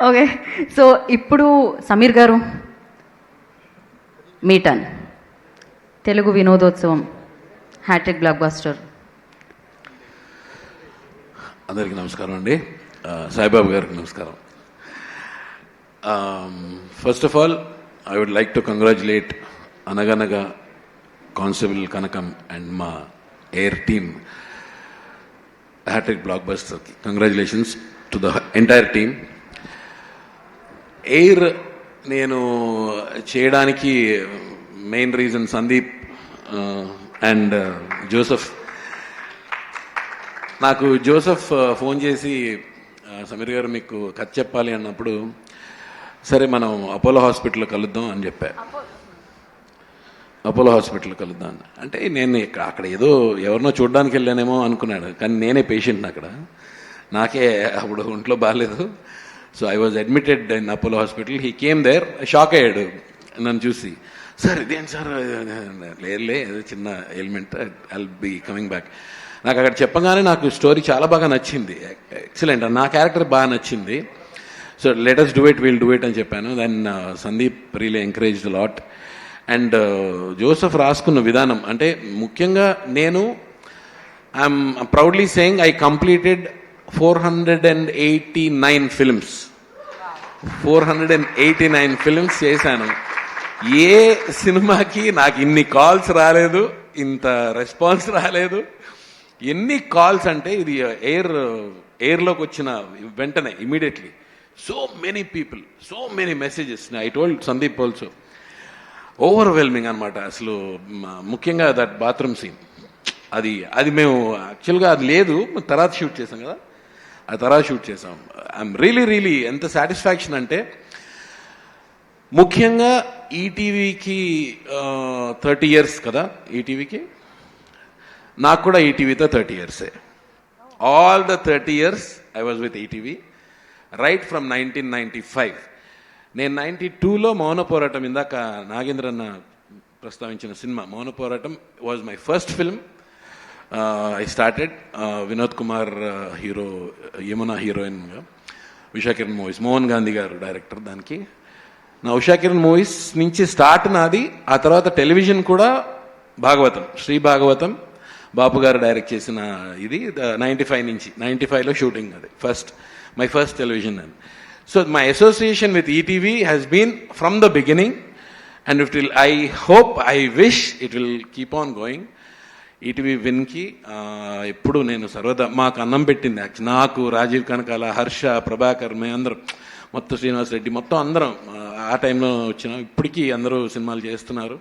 Okay so ఇప్పుడు సమీర్ గారు మీ టర్న్ తెలుగు వినోదోత్సవం హ్యాట్రిక్ బ్లాక్ బాస్టర్ అందరికీ నమస్కారం అండి. సాయిబాబు గారికి నమస్కారం. First of all I would like to congratulate అనగనగా కానిస్టేబుల్ కనకం అండ్ మా air team hattrick block buster congratulations to the entire team air నేను చేయడానికి main reason Sandeep and Joseph. నాకు జోసఫ్ ఫోన్ చేసి సమీర్ గారు మీకు కథ చెప్పాలి అన్నప్పుడు సరే మనం అపోలో హాస్పిటల్లో కలుద్దాం అని చెప్పా. అపోలో హాస్పిటల్లో కలుద్దాం అని. అంటే నేను ఇక్కడ అక్కడ ఏదో ఎవరినో చూడడానికి వెళ్ళానేమో అనుకున్నాడు. కానీ నేనే పేషెంట్ని అక్కడ. నాకే అప్పుడు ఒంట్లో బాగాలేదు so I was admitted in Apollo hospital he came there shock అయ్యాడు నన్ను చూసి సార్ ఇదేం సార్? లేదులే ఏదో చిన్న ailment I'll be coming back నాకు అక్కడ చెప్పగానే నాకు స్టోరీ చాలా బాగా నచ్చింది. ఎక్సలెంట్ నా క్యారెక్టర్ బాగా నచ్చింది. So let's do it will do it అని చెప్పాను. Then Sandeep really encourage lot and Joseph రాసుకున్న విధానం అంటే ముఖ్యంగా నేను I'm proudly saying I completed four hundred and eighty nine films four hundred and eighty nine films చేశాను. ఏ సినిమాకి నాకు ఇన్ని కాల్స్ రాలేదు ఇంత రెస్పాన్స్ రాలేదు. ఎన్ని కాల్స్ అంటే ఇది ఎయిర్ ఎయిర్లోకి వచ్చిన వెంటనే immediately. So many people so many messages. I told Sandeep also. Overwhelming అనమాట అసలు ముఖ్యంగా దట్ బాత్రూమ్ సీన్. అది అది మేము యాక్చువల్గా అది లేదు తర్వాత షూట్ చేసాం కదా. ఆ తర్వాత షూట్ చేసాం ఐఎమ్ రియలీ రియలీ ఎంత సాటిస్ఫాక్షన్ అంటే ముఖ్యంగా ఈటీవీకి థర్టీ ఇయర్స్ కదా ఈటీవీకి? నాకు కూడా ఈటీవీతో thirty ఇయర్సే. All the thirty years I was with ETV right from nineteen ninety five నేను నైన్టీ టూలో మౌన పోరాటం ఇందాక నాగేంద్రన్న ప్రస్తావించిన cinema Mouna Poratam was my first film I started Vinod Kumar hero Yamuna హీరోయిన్గా ఉషాకిరణ్ మూవీస్ మోహన్ గాంధీ గారు డైరెక్టర్ దానికి. నా ఉషాకిరణ్ మూవీస్ నుంచి స్టార్ట్ నాది. ఆ తర్వాత టెలివిజన్ కూడా భాగవతం. శ్రీ భాగవతం. బాపు గారు డైరెక్ట్ చేసిన ఇది నైంటీ ఫైవ్ నుంచి. నైంటీ ఫైవ్లో షూటింగ్ అది. ఫస్ట్ మై ఫస్ట్ టెలివిజన్ అని so my association with ETV has been from the beginning and it will I hope I wish it will keep on going ETV విన్కి ఎప్పుడు నేను సర్వదా మాకు అన్నం పెట్టింది. యాక్చువల్ నాకు రాజీవ్ కనకాల హర్ష ప్రభాకర్ మేమందరం మొత్తం శ్రీనివాస్ రెడ్డి మొత్తం అందరం ఆ, టైంలో వచ్చిన ఇప్పటికీ అందరూ సినిమాలు చేస్తున్నారు.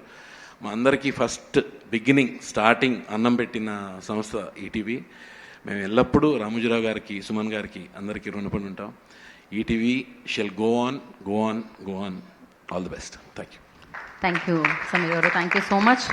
మా అందరికీ ఫస్ట్ బిగినింగ్ స్టార్టింగ్ అన్నం పెట్టిన సంస్థ ఈటీవీ. మేము ఎల్లప్పుడూ రామోజీరావు గారికి సుమన్ గారికి అందరికీ రుణపడి ఉంటాం. ETV shall go on go on go on. All the best. Thank you thank you Sameer thank you so much.